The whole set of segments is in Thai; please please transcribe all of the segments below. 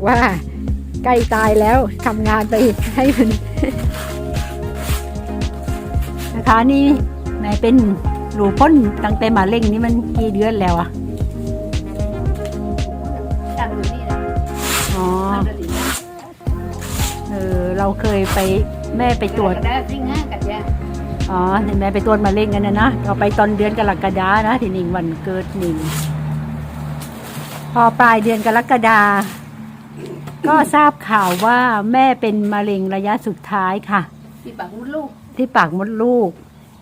บอกว่า ใกล้ตายแล้วทำงานไปให้มันนะคะนี่แม่เป็นหลูพ้นตั้งแต่มาเล่งนี่มันกี่เดือนแล้วอะตั้งอยู่นี่นะอ๋อมันจะดีนะเออเราเคยไปแม่ไปตรวจกระดาษซิงห้ากันยาอ๋อเห็นแม่ไปตรวจมะเร็งกันนะนะเราไปตอนเดือนกรกฎานะที่หนิงวันเกิดหนิงพอปลายเดือนกรกฎา ก็ทราบข่าวว่าแม่เป็นมะเร็งระยะสุดท้ายค่ะ ที่ปากมดลูกที่ปากมดลูก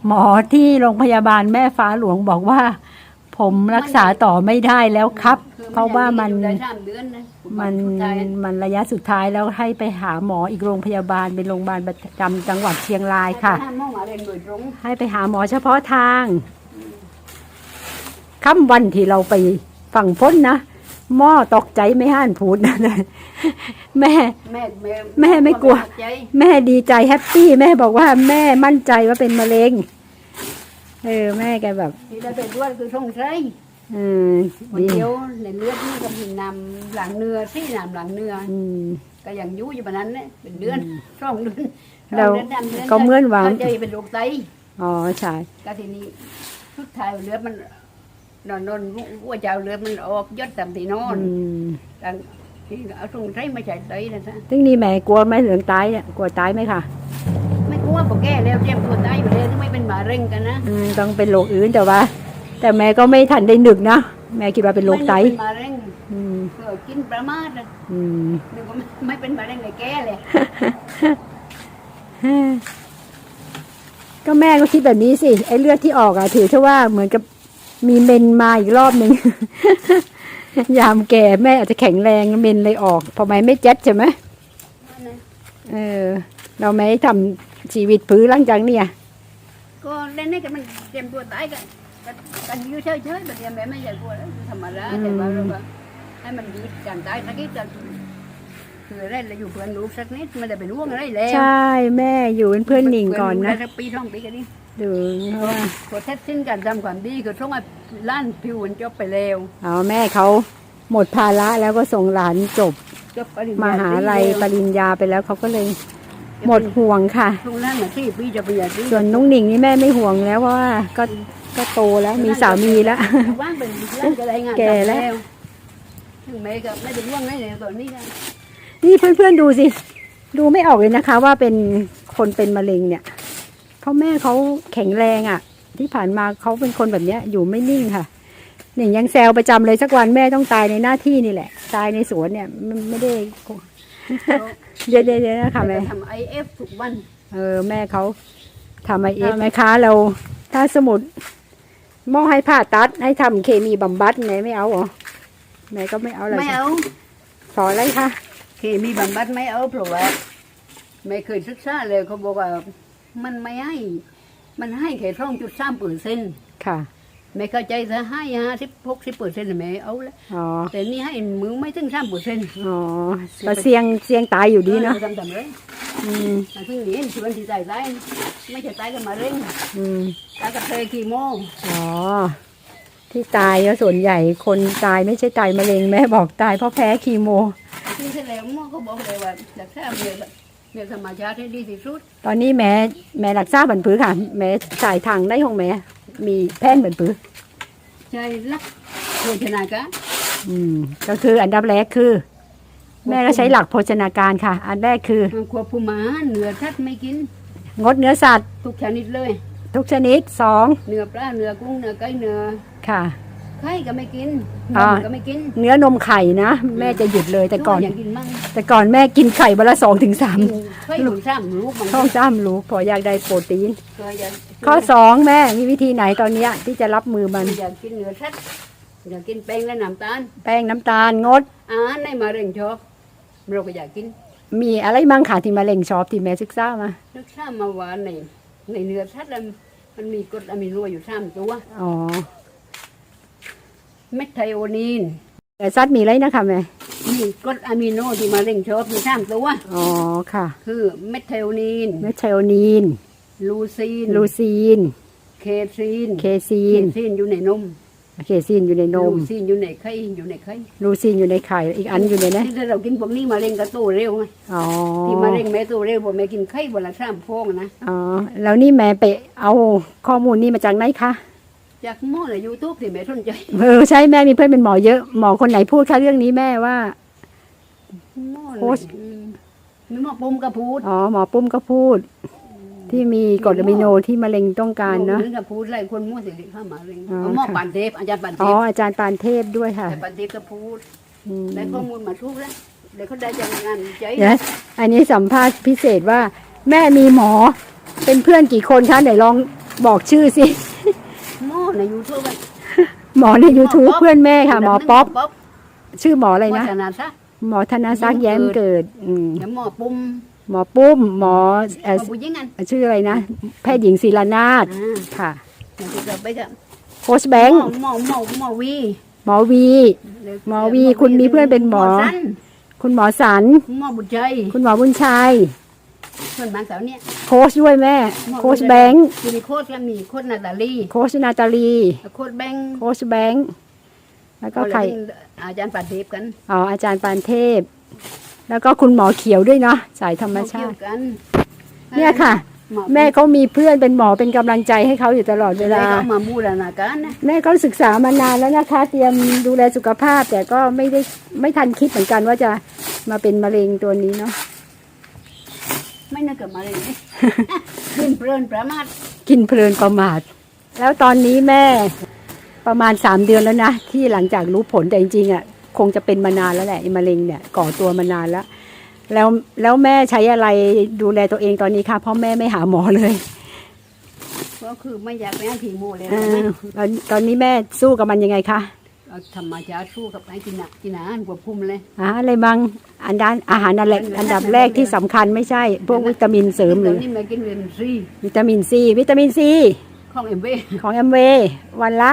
หมอที่โรงพยาบาลแม่ฟ้าหลวงบอกว่า ผมรักษาต่อไม่ได้แล้วครับคือเพราะว่ามันอยู่ได้สามเดือนนะมันสุดท้ายมันระยะสุดท้ายแล้วให้ไปหาหมออีกโรงพยาบาลเป็นโรงพยาบาลประจำจังหวัดเชียงรายค่ะห้ามมองมาเรียนโดยตรงให้ไปหาหมอเฉพาะทางค่ำวันที่เราไปฝั่งพ้นนะ หม้อตกใจไม่ห้านพูดนะแม่ แม่แม่แม่ไม่กลัว ใจแม่ดีใจแฮปปี้แม่บอกว่าแม่มั่นใจว่าเป็นมะเร็งเออแม่แกแบบที่ได้ไปด้วยคือสงสัยเออคนดีเดียวในเลือดนี่ก็มีนำหลังเนื้อที่นำหลังเนื้ออืม ก็ยังอยู่อยู่แบบนั้นเนี่ยเป็นเดือนสองเดือนสองแล้วเดือนสามดืก็เหมือนว่า เข้าใจเป็นโรคไตอ๋อใช่ ก็ทีนี้สุดท้ายเลือดมัน นอนนอนว่าจะเอาเลือดมันออกยอดตามที่นอนอืมดังที่เอาสงสัยไม่ใช่ไตนะจ๊ะซึ่งนี่แม่กลัวไหมเหลืองตายเนี่ยกลัวตายไหมคะไม่กลัวปกแก้แล้วเตรียมตัวตายไปเลยไม่เป็นมะเร็งกันนะอืมต้องเป็นโรคอื่นแต่ว่า แต่แม่ก็ไม่ทันได้นึกนะแม่คิดว่าเป็นโรคไตม่เป็นมะเร็งอืมเออกินประมาทนะอืมนึกว่าไม่ไม่เป็นมะเร็งในแก้เลย ก็แม่ก็คิดแบบนี้สิ ไอ้เลือดที่ออกอะถือซะว่าเหมือนกับ มีเมนมาอีกรอบหนึ่ง ยามแก่แม่อาจจะแข็งแรงเมนเลยออกพอไหมไม่เจ็ดใช่ไหมเออ เราไม่ทำชีวิตพื้นหลังจากเนี่ยก็เล่นให้กันมันเตรียมตัวตายกันกันกันอยู่เฉยๆแบบนี้แม่ไม่ใช่กลัวแล้วคือธรรมดาแต่ว่าเราว่าให้มันยืดการตายสักนิดจะคืออะไรเราอยู่เพื่อนลูกสักนิดไม่ได้เป็นห่วงอะไรแล้วใช่แม่อยู่เป็นเพื่อนหนิงก่อนนะสักปีสองปีกันนี่ ดูเพราะว่าพอเท็จสิ้นการทำความดีคือช่วงไอ้ล้านผิวมันจบไปแล้วเอาแม่เขาหมดภาระแล้วก็ส่งหลานจบจบปริญมญาหาตรีลัยปแล้วริญญาไปแล้วเขาก็เลย หมดห่วงค่ะช่วงนั้นน่ะที่ปีจะปริญญาตรีส่วนน้องหนิงนี่แม่ไม่ห่วงแล้วเพราะว่าก็ก็โตแล้วมีสามีแล้วว่างเป็นล้านจะได้งานแก่แล้วทำถึงแม้ก็ไม่ได้ห่วงไม่เลยตอนนี้นะนี่เพื่อนๆดูสิ ดูไม่ออกเลยนะคะ ว่าเป็นคนเป็นมะเร็งเนี่ยเพราะแม่เขาแข็งแรงอะ่ะ ที่ผ่านมาเขาเป็นคนแบบเนี้ย อยู่ไม่นิ่งค่ะหนิงยังแซวประจำเลยสักวันแม่ต้องตายในหน้าที่นี่แหละ ตายในสวนเนี่ยมันไม่ได้เดี๋ยวเดี๋ยวเดี๋ยวนะคะแม่ทำไอเอฟทุกวัน เออ แม่เขาทำไอเอฟไหมคะเรา ถ้าสมุดหมอให้ผ่าตัดให้ทำเคมีบำบัดแม่ไม่เอาเหรอแม่ก็ไม่เอาเลยไม่เอาสอนอะไรคะเคมีบำบัดไม่เอาเพราะว่าไม่เคยศึกษาเลยเขาบอกว่า มันไม่ให้ มันให้แค่ช่องจุดสามเปอร์เซ็นต์ค่ะ ไม่เข้าใจจะให้ห้าสิบหกสิบเปอร์เซ็นต์ไม่เอาแล้วอ๋อ แต่นี่ให้มือไม่ถึงสามเปอร์เซ็นต์อ๋อก็เสี่ยงเสี่ยงตายอยู่ดีเนาะทำทำเลยอืมแต่ที่นี้ชวนที่ตายตายไม่ใช่ตายกันมาเร่งอืมตายกับเทคีโมอ๋อที่ตายก็ส่วนใหญ่คนตายไม่ใช่ตายมะเร็งแม่บอกตายเพราะแพ้คีโมที่เสร็จแล้วหมอก็บอกเลยว่ารักษาเมียเมียธรรมชาติให้ดีที่สุดตอนนี้แม่แม่รักษาบันผือค่ะ แม่สายทางได้ของแม่ มีแพทย์บันผือ ใช่รักโภชนาการอืม ก็คืออันดับแรกคือ แม่ก็ใช้หลักโภชนาการค่ะ อันแรกคือ ควบคุมอาหารเนื้อทัดไม่กิน งดเนื้อสัตว์ ทุกชนิดเลย ทุกชนิดสองเนื้อปลาเนื้อกุ้งเนื้อไก่เนื้อค่ะ ไข่ก็ไม่กินอ่านมก็ไม่กินเนื้อนมไข่นะ แม่จะหยุดเลยแต่ก่อน อยากกินมั่งแต่ก่อนแม่กินไข่วันละสองถึงสามกินไข่หลุมซ้ำลูกมันช่องจ้ำรู้พออยากได้โปรตีนก็อยากข้อสองแม่มีวิธีไหนตอนเนี้ยที่จะรับมือมันอยากกินเนื้อทัดอยากกินแป้งและน้ำตาลแป้งน้ำตาลงด อาหารในมะเร็งชอบเราก็อยากกินมีอะไรมั่งค่ะที่มาเล็งชอบที่แม่ศึกษามานึกทราบมาว่าในในเนื้อทัดน่ะมันมีกรดอะมิโนอยู่สามตัว อ๋อ เมทไทโอนีนแต่ซัดมีอะไรนะคะแม่ มีกรดอะมิโนที่มะเร็งชอบอยู่สามตัว อ๋อค่ะ คือเมทไทโอนีน เมทไทโอนีน ลูซีน ลูซีน เคซีน เคซีนเคซีนอยู่ในนมเคซีนอยู่ในนม ลูซีนอยู่ในไข่อยู่ในไข่ลูซีนอยู่ในไข่ อีกอันอยู่ในนะ ที่ถ้าเรากินพวกนี้มะเร็งก็โตเร็วไงอ๋อที่มะเร็งแม่โตเร็วพอแม่กินไข่วันละสามฟองนะ อ๋อ แล้วนี่แม่ไปเอาข้อมูลนี่มาจากไหนคะ จากหม้อในยูทูบที่แม่สนใจเออใช่แม่มีเพื่อนเป็นหมอเยอะหมอคนไหนพูดคะเรื่องนี้แม่ว่าหม้อโค้ชอืมมีหม้อปุ่มกระพูดอ๋อหมอปุ้มก็พูด ที่มีกรดอะมิโนที่มะเร็งต้องการเนาะ หม้อกับพูดไล่คนมั่วสิริเข้ามะเร็งอ๋อเอาหม้อค่ะปั่นเทปอาจารย์ปั่นเทอ๋อปอาจารย์ปานเทพด้วยค่ะแต่ปั่นเทปก็พูดอืม ได้ข้อมูลมาทุกแล้วเดี๋ยวเขาได้จากงานวิจัยเดี๋ยวอันนี้สัมภาษณ์พิเศษว่า แม่มีหมอ เป็นเพื่อนกี่คนคะไหนลองบอกชื่อสิหม้อ ในยูทูบหมอใน YouTube เพื่อนแม่ค่ะ หมอป๊อปป๊อปชื่อหมออะไรนะวัฒนาซะหมอธนศักดิ์แย้มเกิดอืมแล้วหม้อปุ่มหมอปุ้ม หมอเอ่อหม้อผู้หญิงกันชื่ออะไรนะ แพทย์หญิงศิลานาถอ่าค่ะเดี๋ยวจะไปจะโค้ชแบงค์หม้อหม้อหม้อวีหมอวี หมอวี คุณมีเพื่อนเป็นหมอสั้นคุณหมอสัน หม้อบุญใจคุณหมอบุญชัย เพื่อนบางสาวเนี่ยโค้ชด้วยแม่หม้อโค้ชแบงค์คือมีโค้ชแล้วมีโค้ชนาตาลีโค้ชนาตาลีโค้ชแบงค์โค้ชแบงค์แล้วก็ใครอาจารย์ปัดเทปกันอ๋ออาจารย์ปานเทพ แล้วก็คุณหมอเขียวด้วยเนาะสายธรรมชาเกี่ยติวกันเนี่ยค่ะหอแม่เขามีเพื่อนเป็นหมอเป็นกำลังใจให้เขาอยู่ตลอดเวเวลาลาเขามาบูรณาการนะแม่ก็ศึกษามานานแล้วนะคะ เตรียมดูแลสุขภาพ แต่ก็ไม่ได้ไม่ทันคิดเหมือนกันว่าจะมาเป็นมะเร็งตัวนี้เนาะ ไม่นึกเกิดมาเลยขึ้นเพลินประมาทกินเพลินประมาท แล้วตอนนี้แม่ประมาณสามเดือนแล้วนะ ที่หลังจากรู้ผลแต่จริงๆอะคงจะเป็นมานานแล้วแหละไอ้มะเร็งเนี่ยก่อตัวมานานแล้ว แล้วแล้วแม่ใช้อะไรดูแลตัวเองตอนนี้คะเพราะแม่ไม่หาหมอเลยก็คือไม่อยากไปให้ทีโมเลยเอนะอตอนตอนนี้แม่สู้กับมันยังไงคะ เอาธรรมชาติสู้กับไอ้กินหนักกินอาหารควบคุมเลย อ่าอะไรบ้างอันดันอาหารอันแรกอันดับแรกที่สำคัญไม่ใช่ พวกวิตามินเสริมหตรืออนนี้แม่กินเวนซีวิตามินซีวิตามินซีของเอ็มเวของแอมเววันละ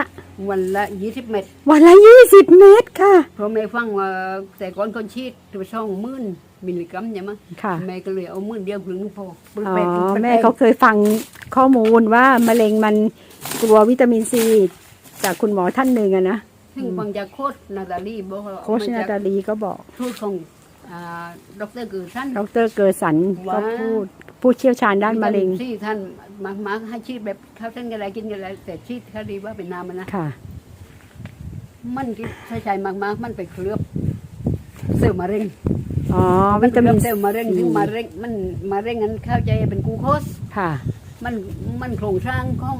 วันละยี่สิบเม็ดวันละยี่สิบเม็ดค่ะ เพราะแม่ฟังว่าแต่ก่อนคนชีดตัวช่องมื่นมิลลิกรัมใช่ไหมค่ะ แม่ก็เลยเอามื่นเดียวครึ่งพออ๋อแม่เขาเคยฟังข้อมูลว่ามะเร็งมันกลัววิตามินซีจากคุณหมอท่านหนึ่งอะนะ ซึ่งฟังจากโคชนาตาลีบอกว่าโคชนาตาลีก็บอกทูตของอ่าดรเกิดท่านดรเกอร์สันก็พูดผู้เชี่ยวชาญด้านมะเร็งที่ท่านมามาให้ชีดแบบเขาเส้นกันอะไรกินกันอะไรแต่ชีดเขาดีว่าเป็นน้ำมันนะค่ะ มันกินใช้ใช้มากๆมันไปเคลือบเซลล์มะเร็งอ๋อวิตามินเซลล์มะเร็งถึงมะเร็งมันมะเร็งนั้นเข้าใจเป็นกลูโคสค่ะ มันมันโครงสร้างของ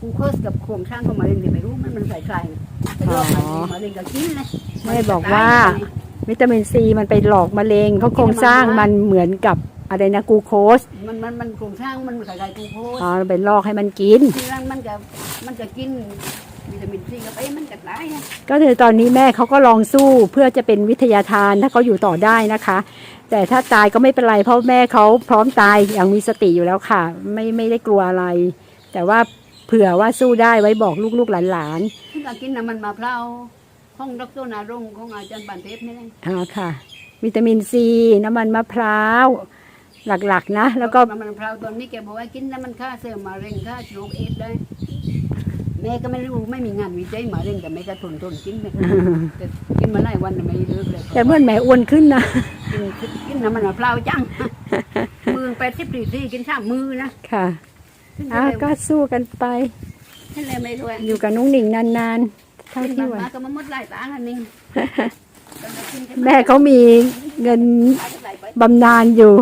กลูโคสกับโครงสร้างของมะเร็งเนี่ยไม่รู้มันมันใส่ใคร ไปรอบมะเร็งมะเร็งก็กินเลยไม่บอกว่า วิตามินซีมันไปหลอกมะเร็งเขาโครงสร้างมันเหมือนกับอะไรนะกลูโคส มันมันมันโครงสร้างมันใส่ใครกลูโคสอ๋อไปลอกให้มันกินที่นั่นมันก็มันก็กินวิตามินซีกับไอ้มันก็ตายนะก็คือตอนนี้แม่เขาก็ลองสู้เพื่อจะเป็นวิทยาทานถ้าเขาอยู่ต่อได้นะคะ แต่ถ้าตายก็ไม่เป็นไรเพราะแม่เขาพร้อมตายอย่างมีสติอยู่แล้วค่ะ ไม่ไม่ได้กลัวอะไร แต่ว่า เผื่อว่าสู้ได้ไว้บอกลูกๆหลานที่ก็กินน้ำมันมะพร้าวของดรนารงค์ของอาจารย์ปันเทพนี่แหละๆอ๋อค่ะ วิตามินซีน้ำมันมะพร้าว หลักๆนะ แล้วก็น้ำมันมะพร้าวตอนนี้แกบอกว่ากินแล้วมันฆ่าเซลล์มะเร็งฆ่าโรคเอดส์ได้แม่ก็ไม่รู้ไม่มีงานวิจัยมะเร็งแต่แม่ก็ทนทนกินเลยแต่กินมาหลายวันแต่ไม่เลิกเลยแต่เมื่อนแม่อ้วนขึ้นนะ กินกินน้ำมันมะพร้าวจังมือแปดสิบสี่สี่กินสามมือนะ ค่ะขึ้น อะเลยก็สู้กันไปขึ้นเลยไม่ด้วยอยู่กับนุ้งหนิงนานๆเท่าขึ้นที่มาไหวมาก็มาหมดหลายตังค์อันนึงแม่เขามีเงินบำนาญอยู่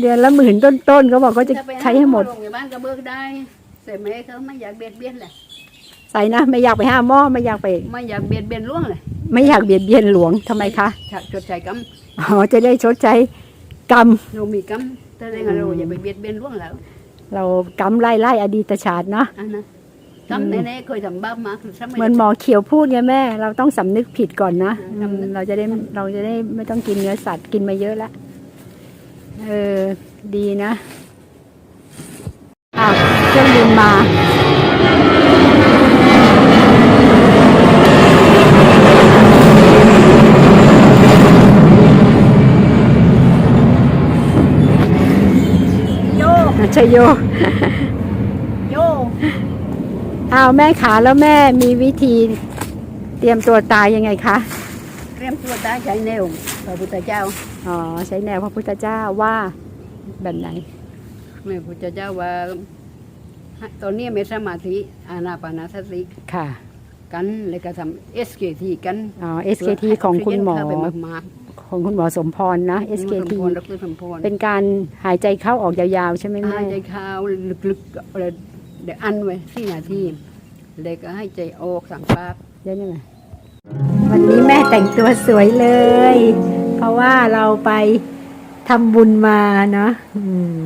เดือนละหมื่นต้นๆเขาบอกเขาจะใช้ให้หมดโรงพยาบาลก็เบิกได้แต่แม่เขาไม่อยากเบียดเบียนเลยใส่นะไม่อยากไปห้าหม้อไม่อยากไป ไม่อยากเบียดเบียนล่วงเลยไม่อยากเบียดเบียนหลวงทำไมคะชดใช้กรรมอ๋อจะได้ชดใช้กรรมเรามีกรรมแต่เรื่องเราอย่าไปเบียดเบียนล่วงแล้ว เรากรรมไล่ไล่อดีตชาติเนาะอันนะกรรมแน่ๆเคยทำบาปมาคือซ้ำเหมือนหมอเขียวพูดไงแม่ เราต้องสำนึกผิดก่อนนะสำนึกเราจะได้เราจะได้ไม่ต้องกินเนื้อสัตว์กินมาเยอะแล้วเออ ดีนะอ้าวเครื่องบินมา โย ชัย โย โยอ้าวแม่ขาแล้วแม่มีวิธีรียมตัวตายยังไงคะ เตรียมตัวตายใจแนวพระพุทธเจ้า อ๋อใช้แนวพระพุทธเจ้าว่าแบบไหนแม่พุทธเจ้าว่า ตอนนี้มีสมาธิอานาปานาสติค่ะ กันแล้วก็ทำ SKT กันอ๋อ SKT ของคุณหมอ เพื่ให้กซิเจนเข้าไปมากของคุณหมอสมพรนะ ๆ SKT สมพรดรสมพรเป็นการหายใจเข้าออกยาวๆ ใช่ไหมแม่ให้ใจเข้าลึกๆอะไรเดี๋ยวอันไว้สี่นาทีแล้วก็ให้ใจออกสั่งปั๊บ เดี๋ยวนี่ไงวันนี้แม่แต่งตัวสวยเลย เพราะว่าเราไปทำบุญมาเนาะอืม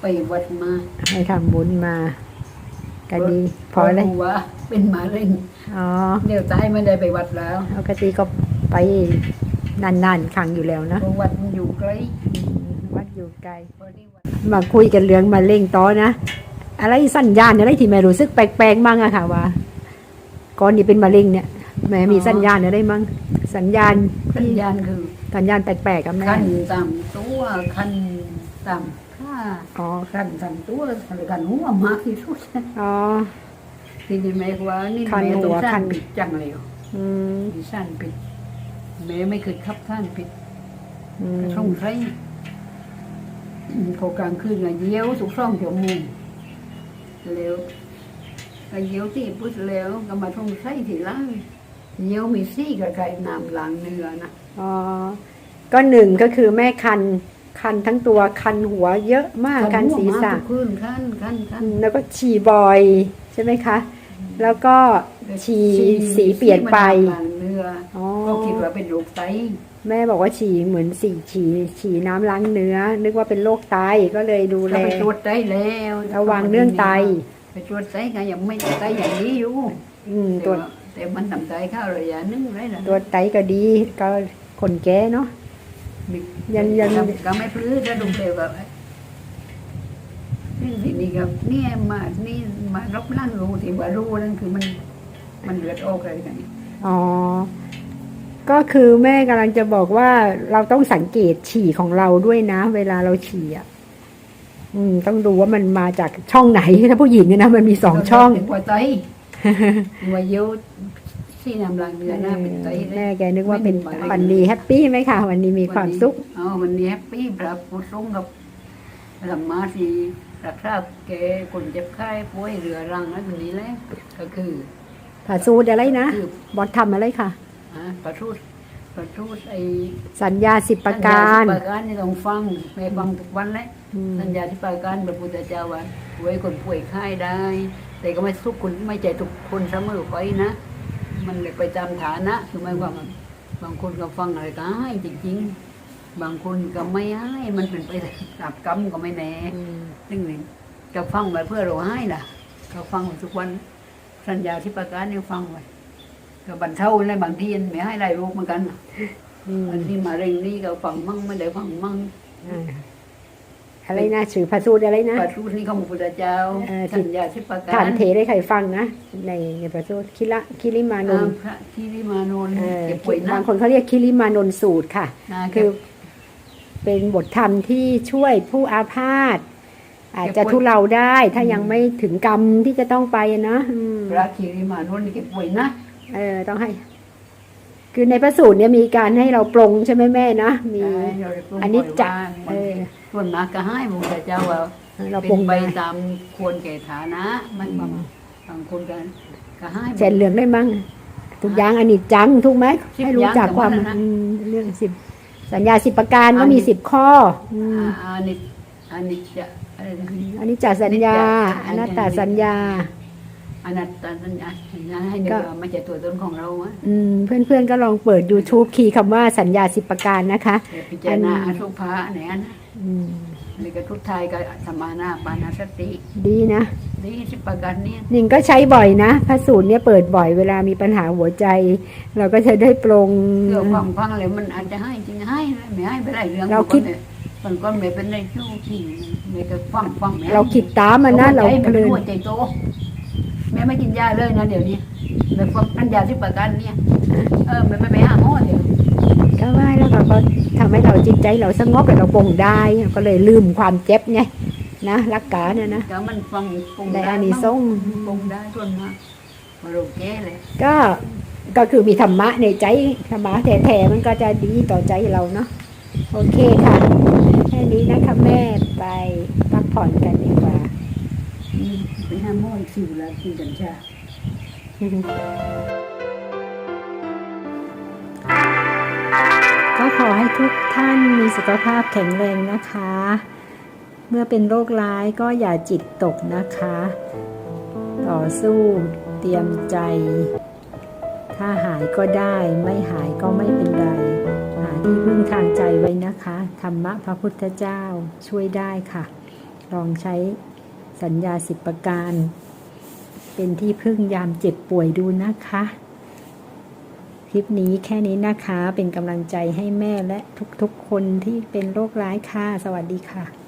ไปวัดมาไปทำบุญมา ก็ดีพอเลยรู้ว่าเป็นมะเร็งอ๋อเดี๋ยวตายไม่ได้ไปวัดแล้วปกติก็ไปนานๆครั้งอยู่แล้วนะเพราะวัดมันอยู่ใกล้วัดอยู่ไกลพอดีวัดมาคุยกันเรื่องมาเร่งต่อนะอะไรสัญญาณอะไรที่แม่รู้สึกแปลกๆมั่งอะค่ะว่าก่อนนี้เป็นมะเร็งเนี่ยแม่มีสัญญาณอะไรมั่งสัญญาณสัญญาณคือสัญญาณแปลกๆกับแม่คันต่ำตัวคันต่ำข้า อ๋อคันต่ำตัวคันหัวมากที่สุดอ๋อทีนี้แม่ว่านี่คันแม่หัต้องวสั้คันนปิดจังเลยอืมดิสั้นปิดแม่ไม่เคยขับท่านปิดอืมช่องไรพอกลางคืนก็เยี่ยวสุกช่องจมูกแล้วก็เยี่ยวที่พุทธแล้วก็มาท่องไส้ทีหล่างเยี่ยวมีซี่กับไก่น้ำล้างเนื้อนะอ๋อก็หนึ่งก็คือแม่คัน คันทั้งตัวคันหัวเยอะมากคันศีรษะทุกคืนคันคันคันอืมแล้วก็ฉี่บ่อยใช่ไหมคะ แล้วก็ฉี่สีเปลี่ยนไปซี่มันน้ำล้างเนื้ออ๋อก็คิดว่าเป็นโรคไตแม่บอกว่าฉี่เหมือนสีฉี่ฉี่น้ำล้างเนื้อ นึกว่าเป็นโรคไตก็เลยดูแลก็ไปตรวจไตแล้วระวังเรื่องไตไปตรวจไตก็ยังไม่ไตอย่างนี้อยู่ อืมตแต่รวจว่าแต่มันทำไตเข้าระยะหนึงไรล่ะตรวจไตก็ดีก็คนแก่เนาะ ยังยังก็ไม่พลื้อจะดุมเตวแบบนี่ทีนี้กับเนี่ยมานี่มารบล่างรู้ที่ว่ารู้นั่นคือมันมันเลือดออกอะไรกันนี่อ๋อ ก็คือแม่กำลังจะบอกว่าเราต้องสังเกตฉี่ของเราด้วยนะ เวลาเราฉี่อะอืม ต้องดูว่ามันมาจากช่องไหนถ้าผู้หญิงเนี่ยนะมันมีสองช่องหัวไตหัวเยียว ที่นำลังเนื้อหน้าเป็นไตเลยแม่แกนึกว่าเป็นไม่มีมะเร็งวันดีแฮปปี้ไหมคะวันนี้มีความสุขอ๋อวันนี้แฮปปี้พระพุทธงกับลำมาสีรักษาแกคนเจ็บไข้ป่วยเรือรังอะไรแบบนี้แหละก็คือผาสูดอะไรนะคือบอสทำอะไรค่ะอ่าประทุษประทุษไอ้สัญญาสิบประการสัญญสิบประการนี่ต้องฟังแม่ฟังทุกวันเลยอืมสัญญาที่ประการพระพุทธเจ้าว่าป่วยคนป่วยไข้ได้ แต่ก็ไม่ทุกคนไม่ใจทุกคนเสมอไปนะ มันเลยไปตามฐานะคือหมายความว่าบางคนก็ฟังอะไรก็ให้จริง ๆ บางคนก็ไม่ให้มันเป็นไปตามกรรมก็ไม่แน่อืมซึ่งนี่ก็ฟังไว้เพื่อเราให้ล่ะก็ฟังทุกวันสัญญาที่ประการนี่ฟังไว้ก็บรรเทาในบางทีไม่ให้ได้รู้เหมือนกันน่ะอืมอันที่มาเร่งนี่ก็ฟังมั่งไม่ได้ฟังมั่ง อ่าอะไรนะชื่อผาสูดอะไรนะปัจจุบันนี้ของพระพุทธเจ้าเออที่สัญญาที่ประกาฐารนเทได้ใครฟังนะในในผาสูดคิละคิริมานอ่านพระที่ริมานนท์เออเก็บป่วยนะบางคนเขาเรียกคิริมานนสูตรค่ะนะคือเป็นบทธรรมที่ช่วยผู้อาพาธอาจจะทุเลาได้ถ้ายังไม่ถึงกรรมที่จะต้องไปนะอืมพระคีริมานนท์เก็บป่วยนะเออต้องให้คือในพระสูตรเนี่ยมีการให้เราปรงใช่ไหมแม่นะมีใช่เราได้ปรุงอันนี้จะปล่อยเอว่าอ ส่วนมากก็ให้พระพุทธเจ้าว่าเราเป็ปรงนไปไปตามควรแก่ฐานะ มันบางบางคนก็ก็ให้ เสร็จเหลืองได้มั้งทุกอย่างอันนี้จังถูกไหมสิบให้รู้จักอย่างความแต่ว่านะ อืมเรื่องสิบสัญญาสิบประการก็มีสิบข้ออืมอ่าอันนี้อันนี้จะอะไรนะอันนี้จัดสัญญาอัอนนี้นัตตาสัญญา อนัตตาสัญญาสัญญาให้นึกก็ ว่าไม่ใช่ตัวตนของเราอะอืมเพื่อนๆก็ลองเปิด YouTube คีย์คำว่าสัญญาสิบประการนะคะ แต่พิจารณาอัอนสุภาเนี่ยนะ อืมนี่ก็ทุกทายก็สมานาปานาสติ ดีนะนี่สิบประการเนี่ยหนิงก็ใช้บ่อยนะพระสูตรเนี่ยเปิดบ่อยเวลามีปัญหาหัวใจ เราก็จะได้ปรงเกี่ยวฟังฟังเลยมันอาจจะให้จริงให้นะไม่ให้ไปได้เรื่องเราคิดบางคนไม่เป็นในช่วงที่ไม่ก็ฟังฟังไม่เราคิดตามมันนะเราใจเพมันลินหัวใจโตแม่ไม่กินยาเลยนะเดี๋ยวนี้แบบฟังอันยาที่ประกันเนี่ยเออไม่ไปไปหาหมอเดี๋ยวก็ว่าแล้วเราก็ ทำให้เราจิตใจเราสงบแล้วเราปรงได้ก็เลยลืมความเจ็บไงนะรักกาเนี่ยนะก็มันฟังปรุงได้อานิสงส์ปรุงได้ส่วนมากพอเราแก้เลยก็ก็คือมีธรรมะในใจธรรมะแท้ๆมันก็จะดีต่อใจเราเนาะโอเคค่ะแค่นี้นะคะแม่ไปพักผ่อนกันดีกว่าอืมเป็นห้าโมงสิวแล้วกินกัญชา ทุกท่านมีสุขภาพแข็งแรงนะคะ เมื่อเป็นโรคร้ายก็อย่าจิตตกนะคะ ต่อสู้เตรียมใจ ถ้าหายก็ได้ไม่หายก็ไม่เป็นไรหาที่พึ่งทางใจไว้นะคะ ธรรมะพระพุทธเจ้าช่วยได้ค่ะ ลองใช้สัญญาสิบประการ เป็นที่พึ่งยามเจ็บป่วยดูนะคะ ลิปนี้แค่นี้นะคะ เป็นกำลังใจให้แม่และทุกๆคนที่เป็นโรคร้ายค่ะ สวัสดีค่ะ